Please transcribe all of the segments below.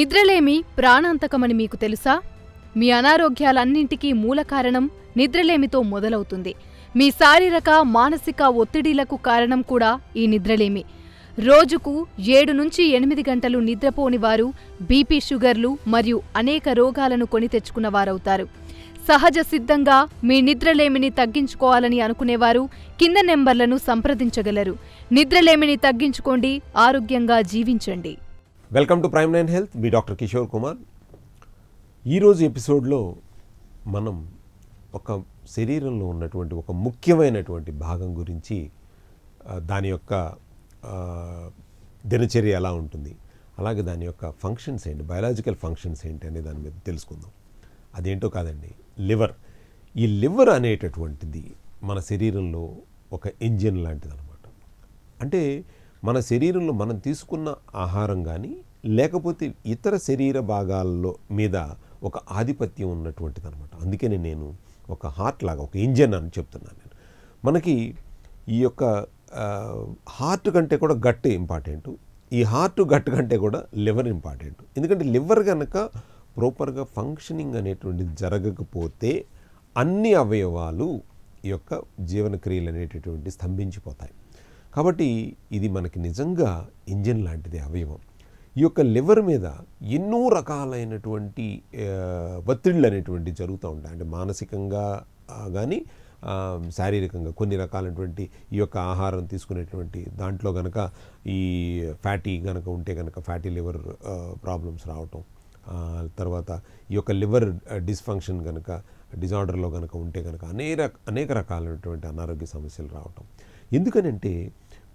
నిద్రలేమి ప్రాణాంతకమని మీకు తెలుసా? మీ అనారోగ్యాలన్నింటికీ మూల కారణం నిద్రలేమితో మొదలవుతుంది. మీ శారీరక మానసిక ఒత్తిడిలకు కారణం కూడా ఈ నిద్రలేమి. రోజుకు ఏడు నుంచి ఎనిమిది గంటలు నిద్రపోని వారు బీపీ షుగర్లు మరియు అనేక రోగాలను కొని తెచ్చుకున్న వారవుతారు. సహజ సిద్ధంగా మీ నిద్రలేమిని తగ్గించుకోవాలని అనుకునేవారు కింద నెంబర్లను సంప్రదించగలరు. నిద్రలేమిని తగ్గించుకోండి ఆరోగ్యంగా జీవించండి. Welcome to prime nine health. Me doctor Kishore Kumar. ఈరోజు ఎపిసోడ్లో మనం ఒక శరీరంలో ఉన్నటువంటి ఒక ముఖ్యమైనటువంటి భాగం గురించి దాని యొక్క దినచర్య ఎలా ఉంటుంది అలాగే దాని యొక్క ఫంక్షన్స్ ఏంటి బయాలజికల్ ఫంక్షన్స్ ఏంటి అనే దాని మీద తెలుసుకుందాం. అదేంటో కాదండి లివర్. ఈ లివర్ అనేటటువంటిది మన శరీరంలో ఒక ఇంజిన్ లాంటిది అనమాట అంటే మన శరీరంలో మనం తీసుకున్న ఆహారం కానీ లేకపోతే ఇతర శరీర భాగాల్లో మీద ఒక ఆధిపత్యం ఉన్నటువంటిది అనమాట అందుకనే నేను ఒక హార్ట్ లాగా ఒక ఇంజన్ అని చెప్తున్నాను నేను. మనకి ఈ యొక్క హార్ట్ కంటే కూడా గట్ ఇంపార్టెంట్. ఈ హార్ట్ గట్ కంటే కూడా లివర్ ఇంపార్టెంట్. ఎందుకంటే లివర్ కనుక ప్రాపర్గా ఫంక్షనింగ్ అనేటువంటిది జరగకపోతే అన్ని అవయవాలు ఈ యొక్క జీవనక్రియలు అనేటటువంటి స్తంభించిపోతాయి. కాబట్టి ఇది మనకి నిజంగా ఇంజిన్ లాంటిది అవయవం. ఈ యొక్క లివర్ మీద ఎన్నో రకాలైనటువంటి ఒత్తిళ్ళు అనేటువంటి జరుగుతూ ఉంటాయి. అంటే మానసికంగా కానీ శారీరకంగా కొన్ని రకాలైనటువంటి ఈ యొక్క ఆహారం తీసుకునేటువంటి దాంట్లో గనక ఈ ఫ్యాటీ గనక ఉంటే గనక ఫ్యాటీ లివర్ ప్రాబ్లమ్స్ రావటం తర్వాత ఈ యొక్క లివర్ డిస్ఫంక్షన్ కనుక డిజార్డర్లో కనుక ఉంటే కనుక అనేక అనేక రకాలైనటువంటి అనారోగ్య సమస్యలు రావటం. ఎందుకనంటే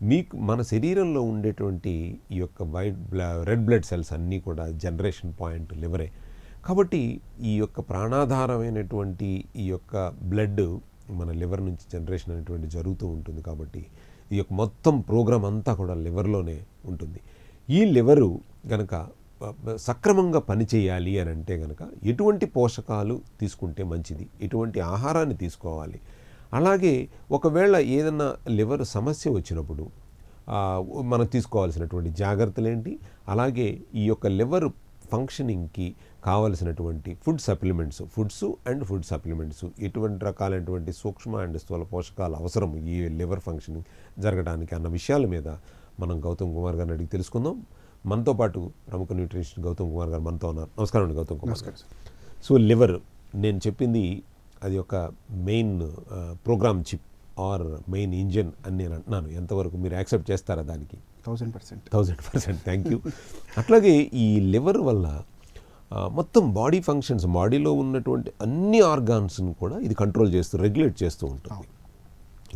మీకు మన శరీరంలో ఉండేటువంటి ఈ యొక్క వైట్ బ్లా రెడ్ బ్లడ్ సెల్స్ అన్నీ కూడా జనరేషన్ పాయింట్ లివరే. కాబట్టి ఈ యొక్క ప్రాణాధారమైనటువంటి ఈ యొక్క బ్లడ్ మన లివర్ నుంచి జనరేషన్ అనేటువంటి జరుగుతూ ఉంటుంది కాబట్టి ఈ యొక్క మొత్తం ప్రోగ్రామ్ అంతా కూడా లివర్లోనే ఉంటుంది. ఈ లివరు కనుక సక్రమంగా పనిచేయాలి అని అంటే కనుక ఎటువంటి పోషకాలు తీసుకుంటే మంచిది? ఎటువంటి ఆహారాన్ని తీసుకోవాలి? అలాగే ఒకవేళ ఏదన్నా లివర్ సమస్య వచ్చినప్పుడు మనం తీసుకోవాల్సినటువంటి జాగ్రత్తలు ఏంటి అలాగే ఈ యొక్క లివర్ ఫంక్షనింగ్కి కావలసినటువంటి food supplements foods and food supplements. ఎటువంటి రకాలైనటువంటి సూక్ష్మ అండ్ స్థూల పోషకాలు అవసరం ఈ లివర్ ఫంక్షనింగ్ జరగడానికి అన్న విషయాల మీద మనం గౌతమ్ కుమార్ గారిని అడిగి తెలుసుకుందాం. మనతో పాటు ప్రముఖ న్యూట్రిషన్ గౌతమ్ కుమార్ గారు మనతో ఉన్నారు. నమస్కారం అండి గౌతమ్ కుమార్ గారు. సో లివర్ నేను చెప్పింది అది ఒక main program chip or main engine అని నేను అంటున్నాను. ఎంతవరకు మీరు యాక్సెప్ట్ చేస్తారా దానికి? Thousand percent. Thousand percent. Thank you. అట్లాగే ఈ లివర్ వల్ల మొత్తం బాడీ ఫంక్షన్స్ బాడీలో ఉన్నటువంటి అన్ని ఆర్గాన్స్ని కూడా ఇది కంట్రోల్ చేస్తూ రెగ్యులేట్ చేస్తూ ఉంటుంది.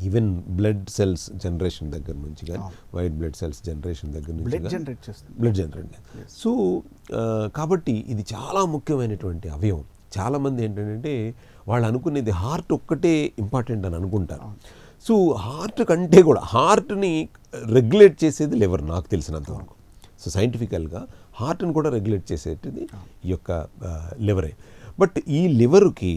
ఈవెన్ బ్లడ్ సెల్స్ జనరేషన్ దగ్గర నుంచి కానీ వైట్ బ్లడ్ సెల్స్ జనరేషన్ దగ్గర నుంచి బ్లడ్ గానీ- జనరేట్ చేస్తుంది. బ్లడ్ జనరేట్ సో కాబట్టి ఇది చాలా ముఖ్యమైనటువంటి అవయవం. చాలామంది ఏంటంటే వాళ్ళు అనుకునేది హార్ట్ ఒక్కటే ఇంపార్టెంట్ అని అనుకుంటారు. సో హార్ట్ కంటే కూడా హార్ట్ని రెగ్యులేట్ చేసేది లివర్ నాకు తెలిసినంతవరకు సో సైంటిఫికల్గా హార్ట్ని కూడా రెగ్యులేట్ చేసేటిది ఈ యొక్క లివరే బట్ ఈ లివర్కి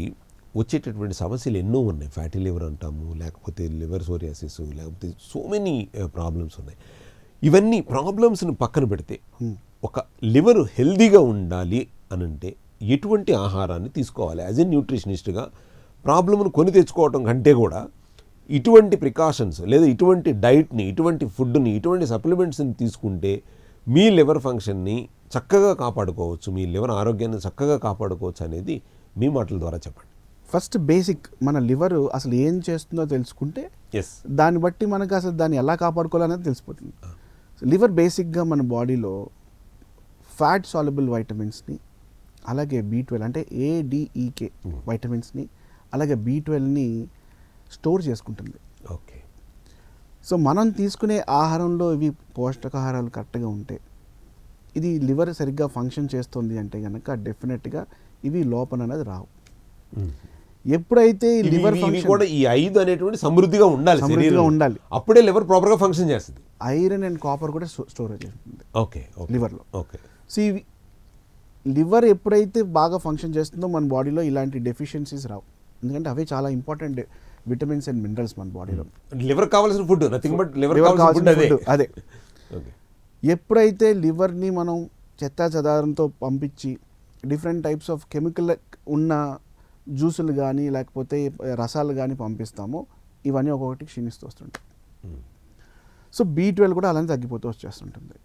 వచ్చేటటువంటి సమస్యలు ఎన్నో ఉన్నాయి. ఫ్యాటీ లివర్ అంటాము లేకపోతే లివర్ సోరియాసిస్ లేకపోతే సో మెనీ ప్రాబ్లమ్స్ ఉన్నాయి. ఇవన్నీ ప్రాబ్లమ్స్ని పక్కన పెడితే ఒక లివర్ హెల్దీగా ఉండాలి అని అంటే ఎటువంటి ఆహారాన్ని తీసుకోవాలి. యాజ్ ఎ న్యూట్రిషనిస్ట్గా ప్రాబ్లమ్ను కొని తెచ్చుకోవటం కంటే కూడా ఇటువంటి ప్రికాషన్స్ లేదా ఇటువంటి డైట్ని ఇటువంటి ఫుడ్ని ఇటువంటి సప్లిమెంట్స్ని తీసుకుంటే మీ లివర్ ఫంక్షన్ని చక్కగా కాపాడుకోవచ్చు మీ లివర్ ఆరోగ్యాన్ని చక్కగా కాపాడుకోవచ్చు అనేది మీ మాటల ద్వారా చెప్పండి. ఫస్ట్ బేసిక్ మన లివర్ అసలు ఏం చేస్తుందో తెలుసుకుంటే ఎస్ దాన్ని బట్టి మనకు అసలు దాన్ని ఎలా కాపాడుకోవాలనేది తెలిసిపోతుంది. లివర్ బేసిక్గా మన బాడీలో ఫ్యాట్ సాల్యుబుల్ వైటమిన్స్ని అలాగే బీ ట్వెల్వ్ అంటే ఏడిఈకే వైటమిన్స్ని అలాగే బీ ట్వెల్వ్ని స్టోర్ చేసుకుంటుంది. ఓకే. సో మనం తీసుకునే ఆహారంలో ఇవి పోషకాహారాలు కరెక్ట్గా ఉంటే ఇది లివర్ సరిగ్గా ఫంక్షన్ చేస్తుంది అంటే కనుక డెఫినెట్గా ఇవి లోపల అనేది రావు. ఎప్పుడైతే ఈ ఇవి- లివర్ కూడా ఈ ఐదు అనేటువంటి సమృద్ధిగా ఉండాలి సమృద్ధిగా. ఉండాలి. అప్పుడే లివర్ ప్రాపర్గా ఫంక్షన్ చేస్తుంది. ఐరన్ అండ్ కాపర్ కూడా స్టోరేజ్ చేస్తుంది. Okay okay. లివర్లో. ఓకే. సో ఇవి లివర్ ఎప్పుడైతే బాగా ఫంక్షన్ చేస్తుందో మన బాడీలో ఇలాంటి డెఫిషియన్సీస్ రావు. ఎందుకంటే అవే చాలా ఇంపార్టెంట్ విటమిన్స్ అండ్ మినరల్స్ మన బాడీలో. లివర్ కావాల్సిన ఫుడ్ నథింగ్ బట్ లివర్ కావాల్సిన ఫుడ్ అదే. ఎప్పుడైతే లివర్ని మనం చెత్త చెదారంతో పంపించి డిఫరెంట్ టైప్స్ ఆఫ్ కెమికల్ ఉన్న జ్యూసులు కానీ లేకపోతే రసాలు కానీ పంపిస్తామో ఇవన్నీ ఒక్కొక్కటి క్షీణిస్తూ వస్తుంటాయి. సో బీ ట్వెల్వ్ కూడా అలానే తగ్గిపోతూ వచ్చేస్తుంటుంది.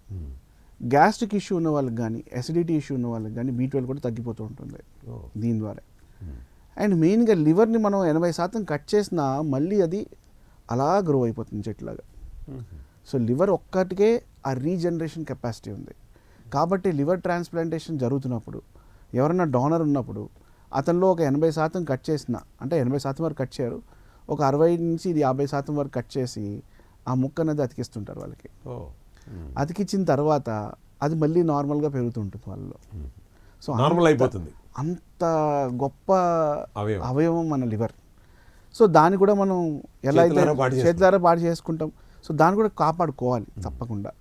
గ్యాస్ట్రిక్ ఇష్యూ ఉన్న వాళ్ళకి కానీ అసిడిటీ ఇష్యూ ఉన్న వాళ్ళకి కానీ బీ ట్వెల్వ్ కూడా తగ్గిపోతూ ఉంటుంది దీని ద్వారా. అండ్ మెయిన్గా లివర్ని మనం ఎనభై శాతం కట్ చేసినా మళ్ళీ అది అలా గ్రో అయిపోతుంది చెట్లాగా సో లివర్ ఒక్కటికే ఆ రీజనరేషన్ కెపాసిటీ ఉంది. కాబట్టి లివర్ ట్రాన్స్ప్లాంటేషన్ జరుగుతున్నప్పుడు ఎవరైనా డోనర్ ఉన్నప్పుడు అతనిలో ఒక ఎనభై శాతం కట్ చేసిన అంటే ఎనభై శాతం వరకు కట్ చేయరు ఒక అరవై నుంచి ఇది యాభై శాతం వరకు కట్ చేసి ఆ ముక్క అనేది అతికిస్తుంటారు వాళ్ళకి. అతికిచ్చిన తర్వాత అది మళ్ళీ నార్మల్గా పెరుగుతుంటుంది వాళ్ళలో. సో నార్మల్ అయిపోతుంది. అంత గొప్ప అవయవం. మన లివర్. సో దాన్ని కూడా మనం ఎలా అయితే చేతులారా పాడు చేసుకుంటాం. చేతులారా పాడు చేసుకుంటాం. సో దాన్ని కూడా కాపాడుకోవాలి తప్పకుండా.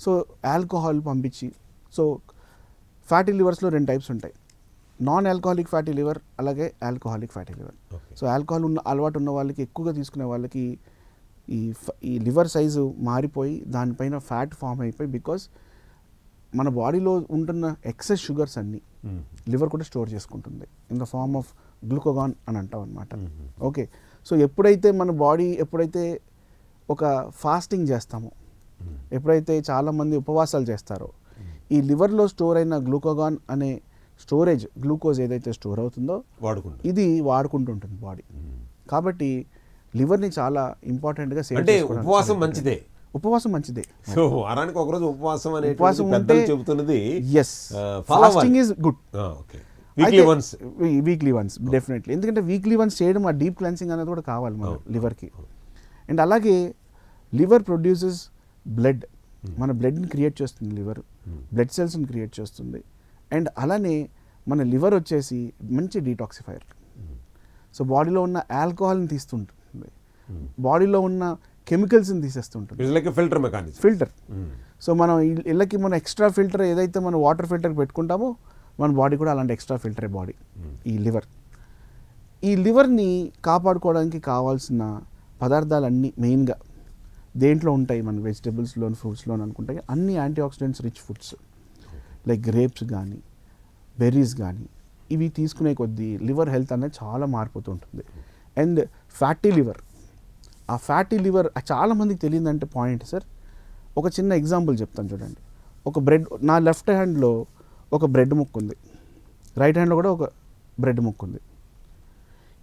సో ఆల్కహాల్ పంపించి సో ఫ్యాటీ లివర్స్లో రెండు టైప్స్ ఉంటాయి. నాన్ ఆల్కహాలిక్ ఫ్యాటీ లివర్ అలాగే alcoholic fatty liver. So alcohol ఉన్న అలవాటు ఉన్న వాళ్ళకి ఎక్కువగా తీసుకునే వాళ్ళకి ఈ ఈ లివర్ సైజు మారిపోయి దానిపైన ఫ్యాట్ ఫామ్ అయిపోయి బికాస్ మన బాడీలో ఉంటున్న ఎక్సెస్ షుగర్స్ అన్నీ లివర్ కూడా స్టోర్ చేసుకుంటుంది. In the form of glucagon అని అంటాం అనమాట ఓకే. సో ఎప్పుడైతే మన బాడీ ఎప్పుడైతే ఒక ఫాస్టింగ్ చేస్తామో ఎప్పుడైతే చాలామంది ఉపవాసాలు చేస్తారో ఈ లివర్లో స్టోర్ అయిన గ్లూకోగాన్ అనే స్టోరేజ్ గ్లూకోజ్ ఏదైతే స్టోర్ అవుతుందో వాడుకుంటాం ఇది వాడుకుంటుంటుంది బాడీ. కాబట్టి లివర్ని చాలా ఇంపార్టెంట్గా సేవ్ అంటే ఉపవాసం మంచిదే. ఉపవాసం మంచిదే. సో వారానికి ఒకరోజు ఉపవాసం అనేది ఉపవాసం ఉంటే చెబుతున్నది yes fasting is good okay weekly once weekly once definitely ఎందుకంటే వీక్లీ వన్స్ చేయడం ఆ డీప్ క్లెన్సింగ్ అనేది కూడా కావాలి మన. లివర్కి. అండ్ అలాగే లివర్ ప్రొడ్యూసెస్ బ్లడ్. మన బ్లడ్ని క్రియేట్ చేస్తుంది లివర్. బ్లడ్ సెల్స్ని క్రియేట్ చేస్తుంది. అండ్ అలానే మన లివర్ వచ్చేసి మంచి డీటాక్సిఫైర్ సో బాడీలో ఉన్న ఆల్కహాల్ని తీస్తుంటుంది. బాడీలో ఉన్న కెమికల్స్ని తీసేస్తుంటుంది. ఫిల్టర్ మెకానిజం ఫిల్టర్ సో మనం ఇళ్ళకి మన ఎక్స్ట్రా ఫిల్టర్ ఏదైతే మనం వాటర్ ఫిల్టర్ పెట్టుకుంటామో మన బాడీ కూడా అలాంటి ఎక్స్ట్రా ఫిల్టరే బాడీ. ఈ లివర్. ఈ లివర్ని కాపాడుకోవడానికి కావాల్సిన పదార్థాలన్నీ మెయిన్గా దేంట్లో ఉంటాయి మన వెజిటబుల్స్లో ఫ్రూట్స్లో అనుకుంటే అన్ని antioxidants rich foods. Like grapes కానీ బెర్రీస్ కానీ ఇవి తీసుకునే కొద్దీ లివర్ హెల్త్ అనేది చాలా మారిపోతూ ఉంటుంది. And fatty liver. ఆ ఫ్యాటీ లివర్ చాలామందికి తెలియదంటే పాయింట్ సార్ ఒక చిన్న ఎగ్జాంపుల్ చెప్తాను చూడండి. ఒక బ్రెడ్ నా లెఫ్ట్ హ్యాండ్లో ఒక బ్రెడ్ ముక్క ఉంది. రైట్ హ్యాండ్లో కూడా ఒక బ్రెడ్ ముక్క ఉంది.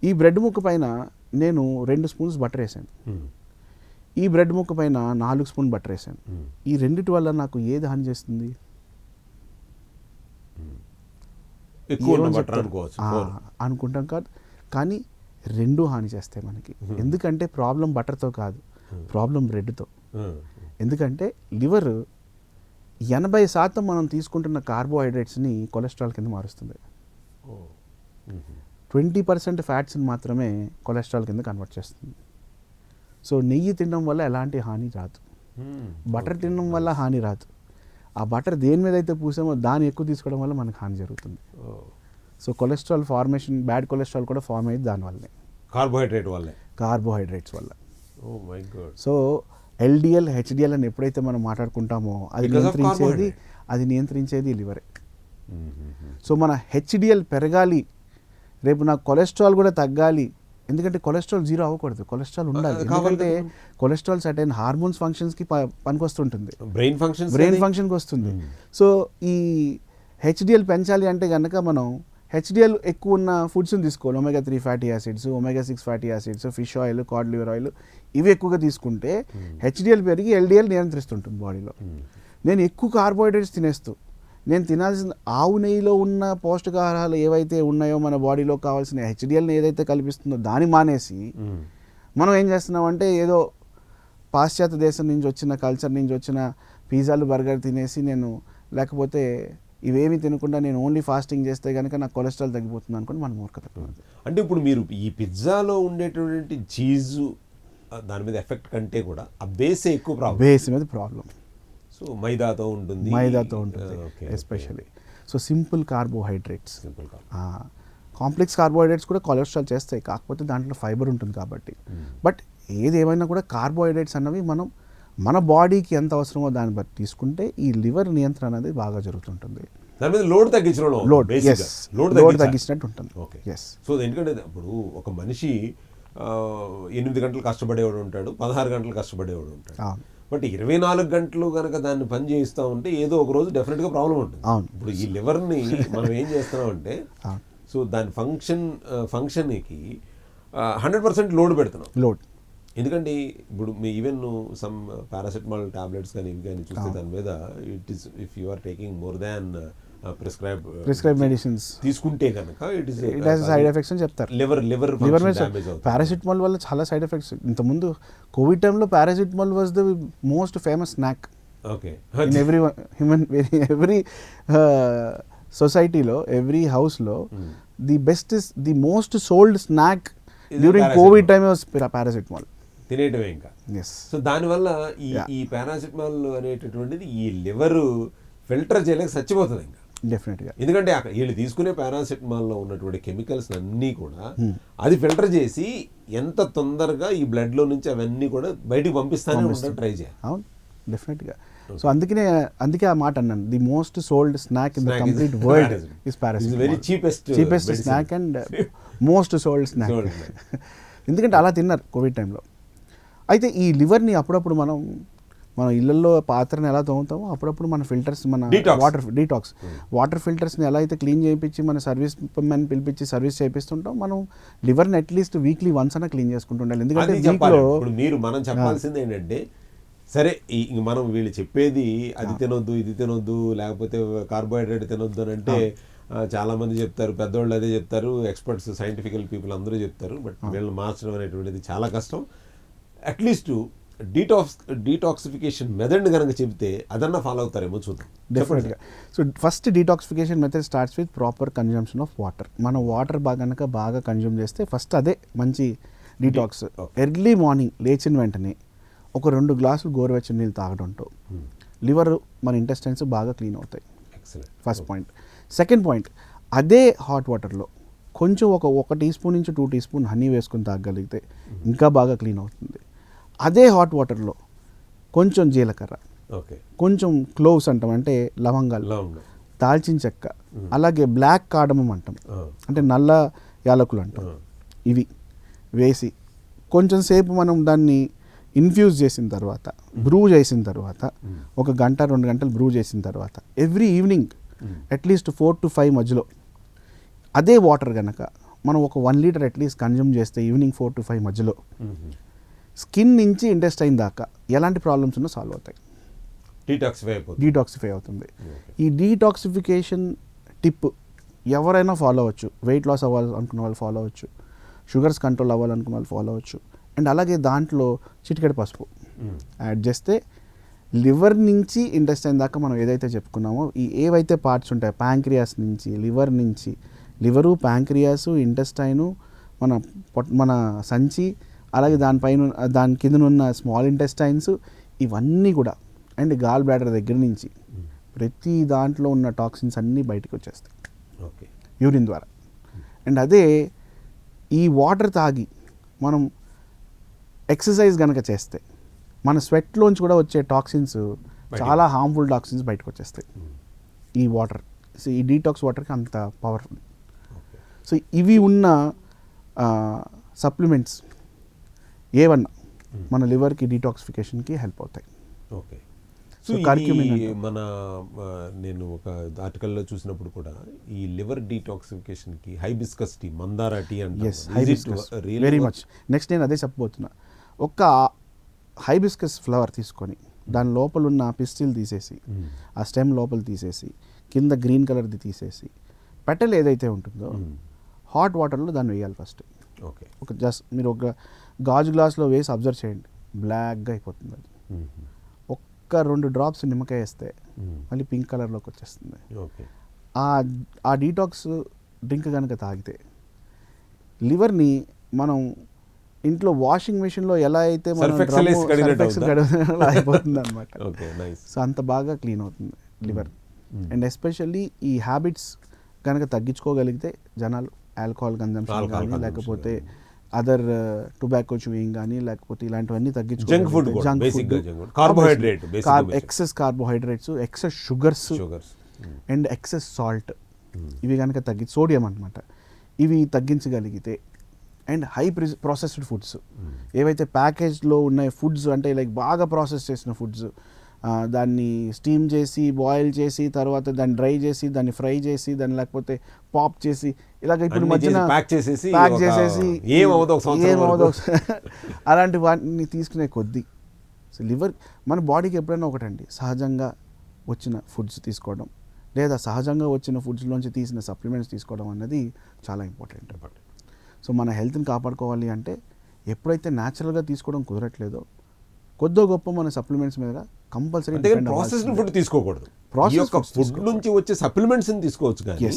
ఈ బ్రెడ్ ముక్క పైన నేను రెండు స్పూన్స్ బటర్ వేసాను. ఈ బ్రెడ్ ముక్క పైన నాలుగు స్పూన్ బటర్ వేసాను. ఈ రెండిటి వల్ల నాకు ఏది హాని చేస్తుంది? Four. అనుకుంటాం కాదు. కానీ రెండు హాని చేస్తాయి మనకి. ఎందుకంటే ప్రాబ్లం బటర్తో కాదు ప్రాబ్లం బ్రెడ్తో. ఎందుకంటే లివర్ ఎనభై శాతం మనం తీసుకుంటున్న కార్బోహైడ్రేట్స్ని కొలెస్ట్రాల్ కింద మారుస్తుంది. ట్వంటీ పర్సెంట్ ఫ్యాట్స్ని మాత్రమే కొలెస్ట్రాల్ కింద కన్వర్ట్ చేస్తుంది. సో నెయ్యి తినడం వల్ల ఎలాంటి హాని రాదు. బటర్ తినడం వల్ల హాని రాదు. ఆ బటర్ దేని మీద అయితే పూసామో దాన్ని ఎక్కువ తీసుకోవడం వల్ల మనకు హాని జరుగుతుంది. So cholesterol formation bad cholesterol కూడా ఫామ్ అయ్యేది దానివల్లనే కార్బోహైడ్రేట్ వల్లే కార్బోహైడ్రేట్స్ వల్ల. ఓ my god so LDL HDL అని ఎప్పుడైతే మనం మాట్లాడుకుంటామో అది నియంత్రించేది. అది నియంత్రించేది లివరే. సో మన హెచ్డిఎల్ పెరగాలి. రేపు నాకు కొలెస్ట్రాల్ కూడా తగ్గాలి. ఎందుకంటే కొలెస్ట్రాల్ జీరో అవ్వకూడదు. కొలెస్ట్రాల్ ఉండాలి. ఆ, కావాలి ఎందుకంటే. కొలెస్ట్రాల్ సర్టైన్ హార్మోన్స్ ఫంక్షన్స్కి పనికొస్తుంటుంది. బ్రెయిన్ ఫంక్షన్స్ బ్రెయిన్ ఫంక్షన్కి వస్తుంది. సో ఈ హెచ్డిఎల్ పెంచాలి అంటే కనుక మనం హెచ్డిఎల్ ఎక్కువ ఉన్న ఫుడ్స్ని తీసుకోవాలి. Omega three fatty acids omega six fatty acids fish oil cod liver oil ఇవి ఎక్కువగా తీసుకుంటే హెచ్డిఎల్ పెరిగి ఎల్డిఎల్ నియంత్రిస్తుంటుంది బాడీలో. నేను ఎక్కువ కార్బోహైడ్రేట్స్ తినేస్తూ నేను తినాల్సిన ఆవు నెయ్యిలో ఉన్న పౌష్టికాహారాలు ఏవైతే ఉన్నాయో మన బాడీలో కావాల్సిన హెచ్డిఎల్ని ఏదైతే కల్పిస్తుందో దాన్ని మానేసి మనం ఏం చేస్తున్నామంటే ఏదో పాశ్చాత్య దేశం నుంచి వచ్చిన కల్చర్ నుంచి వచ్చిన పిజ్జాలు బర్గర్ తినేసి నేను లేకపోతే ఇవేమి తినకుండా నేను ఓన్లీ ఫాస్టింగ్ చేస్తే కనుక నాకు కొలెస్ట్రాల్ తగ్గిపోతుంది అనుకుని మన మూర్ఖత అంటే ఇప్పుడు మీరు ఈ పిజ్జాలో ఉండేటువంటి చీజు దాని మీద ఎఫెక్ట్ కంటే కూడా ఆ బేసే ఎక్కువ ప్రాబ్లం బేస్ మీద ప్రాబ్లం సో మైదాతో ఉంటుంది. మైదాతో ఉంటుంది especially so simple carbohydrates. Simple complex carbohydrates కూడా కొలెస్ట్రాల్ చేస్తాయి. కాకపోతే దాంట్లో ఫైబర్ ఉంటుంది కాబట్టి. బట్ ఏది ఏమైనా కూడా కార్బోహైడ్రేట్స్ అన్నవి మనం మన బాడీకి ఎంత అవసరమో దాన్ని బట్టి తీసుకుంటే ఈ లివర్ నియంత్రణ అనేది బాగా జరుగుతుంటుంది. దాని మీద లోడ్ తగ్గించడం లోడ్ లోడ్ తగ్గించినట్టు ఉంటుంది. ఓకే ఎస్ సో ఎందుకంటే ఇప్పుడు ఒక మనిషి ఎనిమిది గంటలు కష్టపడేవాడు ఉంటాడు పదహారు గంటలు కష్టపడేవాడు ఉంటాడు. బట్ ఇరవై నాలుగు గంటలు కనుక దాన్ని పని చేయిస్తా ఉంటే ఏదో ఒక రోజు డెఫినెట్గా ప్రాబ్లం ఉంటుంది. అవును. ఇప్పుడు ఈ లివర్ని మనం ఏం చేస్తున్నామంటే. సో దాని ఫంక్షన్ ఫంక్షన్కి హండ్రెడ్ పర్సెంట్ లోడ్ పెడుతున్నాం. లోడ్. ఎందుకంటే ఇప్పుడు మీ ఈవెన్ సమ్ పారాసెటమాల్ టాబ్లెట్స్ కానీ ఇవి కానీ చూస్తే దాని మీద it is if you are taking more than prescribe prescribe medicines తీసుకుంటే కనుక it is it has side effects అని చెప్తారు. Liver liver liver damage paracetamol వల్ల చాలా సైడ్ ఎఫెక్ట్స్ ఇంతకుముందు కోవిడ్ టైంలో paracetamol was the most famous snack okay in every human every సొసైటీలో every హౌస్లో the best is the most sold snack during. Covid time was paracetamol తినేయటమే ఇంకా. So దానివల్ల ఈ. ఈ పారాసిటమాల్ అనేటటువంటిది ఈ లివర్ ఫిల్టర్ చేయలేక చచ్చిపోతుంది ఇంకా. డెఫినెట్గా ఎందుకంటే అక్కడ వీళ్ళు తీసుకునే పారాసిటమాల్లో ఉన్నటువంటి కెమికల్స్ అన్నీ కూడా అది ఫిల్టర్ చేసి ఎంత తొందరగా ఈ blood లో నుంచి అవన్నీ కూడా బయటికి పంపిస్తానే ట్రై చేయాలి. అవును. డెఫినెట్గా సో అందుకనే అందుకే ఆ మాట అన్నాను. The most sold snack in the complete world. Is paracetamol uh, cheapest medicine. Snack and most sold snack. ఎందుకంటే అలా తిన్నారు కోవిడ్ టైంలో అయితే ఈ లివర్ని అప్పుడప్పుడు మనం మన ఇళ్ళల్లో పాత్రని ఎలా తోముతామో అప్పుడప్పుడు మన ఫిల్టర్స్ మన. వాటర్ డీటాక్స్ వాటర్ ఫిల్టర్స్ని ఎలా అయితే క్లీన్ చేయించి మన సర్వీస్ మెన్ పిలిపించి సర్వీస్ చేపిస్తుంటాం మనం లివర్ని అట్లీస్ట్ వీక్లీ వన్స్ అన్న క్లీన్ చేసుకుంటూ ఉండాలి ఎందుకంటే వీక్లో ఇప్పుడు మీరు మనం చెప్పాల్సింది ఏంటంటే సరే మనం వీళ్ళు చెప్పేది అది తినొద్దు ఇది తినొద్దు లేకపోతే కార్బోహైడ్రేట్ తినొద్దు అని అంటే ఆ, చాలా మంది చెప్తారు పెద్దవాళ్ళు అదే చెప్తారు ఎక్స్పర్ట్స్ సైంటిఫికల్ పీపుల్ అందరూ చెప్తారు బట్ వీళ్ళని మార్చడం అనేటువంటిది చాలా కష్టం. అట్లీస్ట్ డీటాక్స్ డీటాక్సిఫికేషన్ మెథడ్ కనుక చెబితే అదన్నా ఫాలో అవుతారేమో చూద్దాం. డెఫినెట్గా so first detoxification method starts with proper consumption of water మనం వాటర్ బాగా కనుక బాగా కన్జ్యూమ్ చేస్తే ఫస్ట్ అదే మంచి డీటాక్స్. ఎర్లీ మార్నింగ్ లేచిన వెంటనే ఒక రెండు గ్లాసులు గోరువెచ్చని నీళ్ళు తాగడంతో లివర్ మన ఇంటెస్టైన్స్ బాగా క్లీన్ అవుతాయి. ఫస్ట్ పాయింట్ సెకండ్ పాయింట్ అదే హాట్ వాటర్లో కొంచెం ఒక ఒక టీ స్పూన్ నుంచి టూ టీ స్పూన్ హనీ వేసుకుని తాగగలిగితే ఇంకా బాగా క్లీన్ అవుతుంది. అదే హాట్ వాటర్లో కొంచెం జీలకర్ర ఓకే. కొంచెం క్లోవ్స్ అంటాం అంటే లవంగాలు లవంగం. దాల్చిన చెక్క అలాగే బ్లాక్ కాడమం అంటాం. అంటే నల్ల యాలకులు అంటాం. ఇవి వేసి కొంచెం సేపు మనం దాన్ని ఇన్ఫ్యూజ్ చేసిన తర్వాత బ్రూ చేసిన తర్వాత ఒక గంట రెండు గంటలు బ్రూ చేసిన తర్వాత every evening at least four to five మధ్యలో అదే వాటర్ కనుక మనం ఒక one litre at least consume చేస్తే ఈవినింగ్ ఫోర్ టు ఫైవ్ మధ్యలో స్కిన్ నుంచి ఇంటెస్టైన్ దాకా ఎలాంటి ప్రాబ్లమ్స్ ఉన్నా సాల్వ్ అవుతాయి. డీటాక్సిఫై అయిపోతుంది. డీటాక్సిఫై అవుతుంది. ఈ డీటాక్సిఫికేషన్ టిప్ ఎవరైనా ఫాలో అవ్వచ్చు. వెయిట్ లాస్ అవ్వాలి అనుకున్న వాళ్ళు ఫాలో అవ్వచ్చు. షుగర్స్ కంట్రోల్ అవ్వాలనుకున్న వాళ్ళు ఫాలో అవ్వచ్చు. అండ్ అలాగే దాంట్లో చిటికెడు పసుపు యాడ్ చేస్తే లివర్ నుంచి ఇంటెస్టైన్ దాకా మనం ఏదైతే చెప్పుకున్నామో ఈ ఏవైతే పార్ట్స్ ఉంటాయో ప్యాంక్రియాస్ నుంచి లివర్ నుంచి లివరు ప్యాంక్రియాస్ ఇంటెస్టైను మన పొట్ మన సంచి అలాగే దానిపైన దాని కింద ఉన్న స్మాల్ ఇంటెస్టైన్స్ ఇవన్నీ కూడా అండ్ గాల్ బ్లాడర్ దగ్గర నుంచి ప్రతి దాంట్లో ఉన్న టాక్సిన్స్ అన్నీ బయటకు వచ్చేస్తాయి. ఓకే. యూరిన్ ద్వారా. అండ్ అదే ఈ వాటర్ తాగి మనం ఎక్సర్సైజ్ కనుక చేస్తే మన స్వెట్లోంచి కూడా వచ్చే టాక్సిన్స్ చాలా హార్మ్ఫుల్ టాక్సిన్స్ బయటకు వచ్చేస్తాయి. ఈ వాటర్ సో ఈ డీటాక్స్ వాటర్కి అంత పవర్ఫుల్ సో ఇవి ఉన్న సప్లిమెంట్స్ ఏవన్నా మన లివర్కి డీటాక్సిఫికేషన్కి హెల్ప్ అవుతాయి. ఓకే. సో అంటాం. మన నేను ఒక ఆర్టికల్లో చూసినప్పుడు కూడా ఈ లివర్ డీటాక్సిఫికేషన్కి hibiscus tea మందారా tea yes hibiscus very much next నేను అదే చెప్పబోతున్నా. ఒక హైబిస్కస్ ఫ్లవర్ తీసుకొని దాని లోపల ఉన్న పిస్టిల్ తీసేసి ఆ స్టెమ్ లోపల తీసేసి కింద గ్రీన్ కలర్ది తీసేసి పెటల్ ఏదైతే ఉంటుందో హాట్ వాటర్లో దాన్ని వేయాలి ఫస్ట్ ఓకే. ఒక జస్ట్ మీరు ఒక గాజు గ్లాస్లో వేసి అబ్జర్వ్ చేయండి. బ్లాక్గా అయిపోతుంది అది. ఒక్క రెండు డ్రాప్స్ నిమ్మకాయ వేస్తే మళ్ళీ పింక్ కలర్లోకి వచ్చేస్తుంది. ఓకే. ఆ ఆ డీటాక్స్ డ్రింక్ కనుక తాగితే లివర్ని మనం ఇంట్లో వాషింగ్ మెషిన్లో ఎలా అయితే మనం? అయిపోతుంది అనమాట సో అంత బాగా క్లీన్ అవుతుంది లివర్. అండ్ ఎస్పెషల్లీ ఈ హ్యాబిట్స్ కనుక తగ్గించుకోగలిగితే జనాలు ఆల్కహాల్ కన్జంప్షన్ కానీ లేకపోతే అదర్ టొబాకో చూయింగ్ కానీ లేకపోతే ఇలాంటివన్నీ food. Carbohydrate, basic గా basic. Excess carbohydrates excess sugars sugars and excess salt ఇవి కనుక తగ్గి సోడియం అనమాట ఇవి తగ్గించగలిగితే అండ్ హై ప్రాసెస్డ్ ఫుడ్స్ ఏవైతే ప్యాకేజ్లో ఉన్న ఫుడ్స్ అంటే లైక్ బాగా ప్రాసెస్ చేసిన ఫుడ్స్ దాన్ని స్టీమ్ చేసి బాయిల్ చేసి తర్వాత దాన్ని డ్రై చేసి దాన్ని ఫ్రై చేసి దాన్ని లేకపోతే పాప్ చేసి ఇలాగ ఇప్పుడు మధ్యన pack చేసేసి ప్యాక్ చేసేసి. ఒక- అలాంటి వాటిని తీసుకునే కొద్దీ సో లివర్ మన బాడీకి ఎప్పుడైనా ఒకటండి సహజంగా వచ్చిన ఫుడ్స్ తీసుకోవడం లేదా సహజంగా వచ్చిన ఫుడ్స్లోంచి తీసిన సప్లిమెంట్స్ తీసుకోవడం అన్నది చాలా ఇంపార్టెంట్ సో మన హెల్త్ని కాపాడుకోవాలి అంటే ఎప్పుడైతే న్యాచురల్గా తీసుకోవడం కుదరట్లేదో కొద్దో గొప్ప మన సప్లిమెంట్స్ మీద కంపల్సరీ అంటే ప్రాసెస్డ్ ఫుడ్ తీసుకోకూడదు. foods ఫుడ్ నుంచి వచ్చే సప్లిమెంట్స్ తీసుకోవచ్చు కానీ.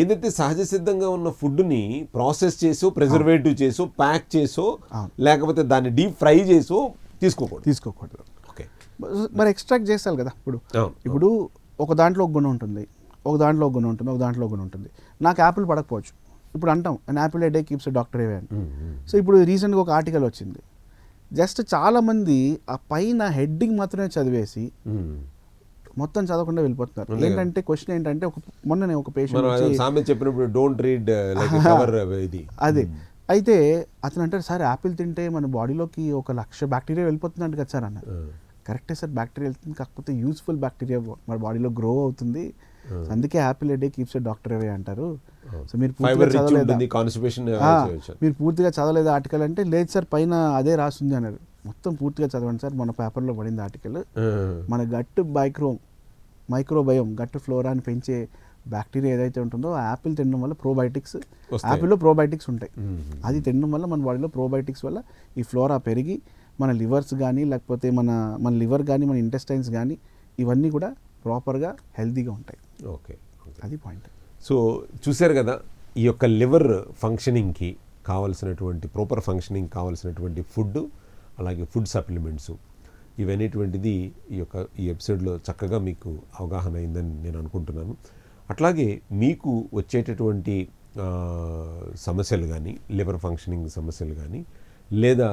ఏదైతే సహజ సిద్ధంగా ఉన్న ఫుడ్ని ప్రాసెస్ చేసో ప్రిజర్వేటివ్ చేసో ప్యాక్ చేసో. లేకపోతే దాన్ని డీప్ ఫ్రై చేసో తీసుకోకూడదు. తీసుకోకూడదు. ఓకే మరి ఎక్స్ట్రాక్ట్ చేస్తారు కదా ఇప్పుడు. ఇప్పుడు ఒక దాంట్లో ఒక గుణం ఉంటుంది. ఒక దాంట్లో ఒక గుణం ఉంటుంది. ఒక దాంట్లో ఒక గుణం ఉంటుంది. నాకు యాపిల్ పడకపోవచ్చు. ఇప్పుడు అంటాం an apple a day keeps doctor away అని. సో ఇప్పుడు రీసెంట్గా ఒక ఆర్టికల్ వచ్చింది. జస్ట్ చాలామంది ఆ పైన హెడ్డింగ్ మాత్రమే చదివేసి మొత్తం చదవకుండా వెళ్ళిపోతున్నారు. ఏంటంటే క్వశ్చన్ ఏంటంటే ఒక మొన్ననే ఒక పేషెంట్ చెప్పినప్పుడు డోంట్ రీడ్ ఇది. అదే. అయితే అతను అంటారు సార్ యాపిల్ తింటే మన బాడీలోకి ఒక లక్ష బ్యాక్టీరియా వెళ్ళిపోతుందంట కదా సార్ అన్నారు కరెక్టే సార్ బ్యాక్టీరియా వెళ్తుంది కాకపోతే యూస్ఫుల్ బ్యాక్టీరియా మన బాడీలో గ్రో అవుతుంది. అందుకే apple a day keeps doctor away అంటారు. సో మీరు మీరు పూర్తిగా చదవలేదు ఆర్టికల్ అంటే లేదు సార్ పైన అదే రాస్తుంది అన్నారు. మొత్తం పూర్తిగా చదవండి సార్ మన పేపర్లో పడింది ఆర్టికల్ మన గట్టు మైక్రో మైక్రోబయం గట్టు ఫ్లోరాని పెంచే బ్యాక్టీరియా ఏదైతే ఉంటుందో ఆ యాపిల్ తినడం వల్ల ప్రోబయోటిక్స్. యాపిల్లో ప్రోబయోటిక్స్ ఉంటాయి. అది తినడం వల్ల మన బాడీలో ప్రోబయోటిక్స్ వల్ల ఈ ఫ్లోరా పెరిగి మన లివర్స్ కానీ లేకపోతే మన మన లివర్ కానీ మన ఇంటెస్టైన్స్ కానీ ఇవన్నీ కూడా ప్రాపర్గా హెల్తీగా ఉంటాయి. ఓకే అది పాయింట్. సో చూశారు కదా ఈ యొక్క లివర్ ఫంక్షనింగ్కి కావలసినటువంటి ప్రాపర్ ఫంక్షనింగ్ కావలసినటువంటి ఫుడ్ అలాగే ఫుడ్ సప్లిమెంట్స్. ఇవనేటువంటిది ఈ యొక్క ఈ ఎపిసోడ్లో చక్కగా మీకు అవగాహన అయిందని నేను అనుకుంటున్నాను. అట్లాగే మీకు వచ్చేటటువంటి సమస్యలు కానీ లివర్ ఫంక్షనింగ్ సమస్యలు కానీ లేదా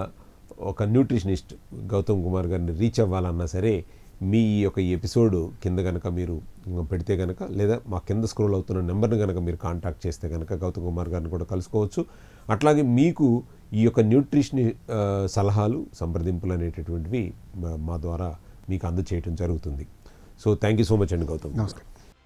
ఒక న్యూట్రిషనిస్ట్ గౌతమ్ కుమార్ గారిని రీచ్ అవ్వాలన్నా సరే మీ ఈ యొక్క ఈ ఎపిసోడ్ కింద కనుక మీరు పెడితే కనుక లేదా మా కింద స్క్రోల్ అవుతున్న నెంబర్ని కనుక మీరు కాంటాక్ట్ చేస్తే కనుక గౌతమ్ కుమార్ గారిని కూడా కలుసుకోవచ్చు. అట్లాగే మీకు ఈ యొక్క న్యూట్రిషన్ సలహాలు సంప్రదింపులు అనేటటువంటివి మా- మా ద్వారా మీకు అందచేయటం జరుగుతుంది. So thank you so much అండి గౌతమ్. నమస్కారం.